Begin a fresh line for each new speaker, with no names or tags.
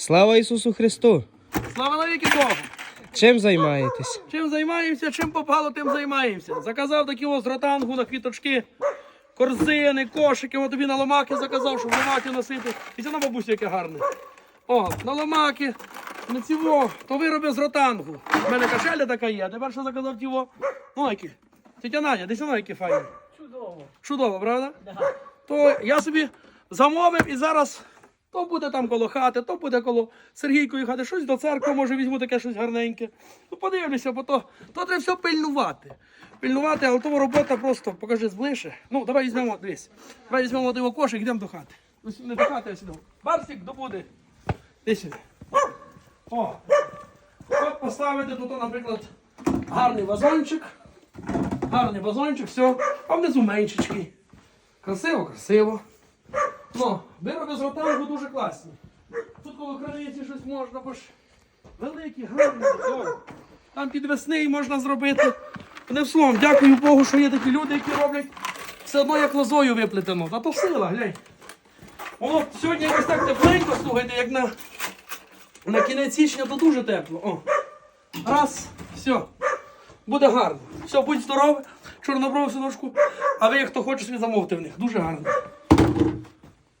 Слава Ісусу Христу!
Слава навіки Богу!
Чим займаєтесь?
Чим займаємося, чим попало, тим займаємося. Заказав такі ось ротангу на квіточки, корзини, кошики, от тобі на ломаки заказав, щоб ломаки носити. І це на бабусі яке гарне. О, на ломаки, на цього, то вироби з ротангу. У мене кашеля така є, а тепер що заказав тіво? Ну, які? Тетя Надя, десь воно які файні.
Чудово.
Чудово, правда? То я собі замовив і зараз то буде там коло хати, то буде коло Сергійкої хати, щось до церкви, може візьму таке щось гарненьке. Ну подивлюся, бо то, то треба все пильнувати. Пильнувати, але то робота просто покажи зближче. Ну, давай візьмемо, дивись. Давай візьмемо його кошик, йдемо до хати. Ну, Не до хати, а сюди. Барсик, добуде. Іди сюди. О! От поставити тут, наприклад, гарний вазончик. Гарний вазончик, все. А внизу меншечки. Красиво, красиво. Ну, вироби з ротангу дуже класні. Тут коло криниці щось можна, бо ж великі, гарні. Там підвесний можна зробити. Одним словом, дякую Богу, що є такі люди, які роблять все одно як лозою виплетено. Та то сила, глянь. Воно сьогодні якось так тепленько, слухайте, як на, на кінець січня, то дуже тепло. О. Раз, все. Буде гарно. Все, будь здоровий, чорноброву синочку. А ви, хто хоче, собі замовте в них. Дуже гарно.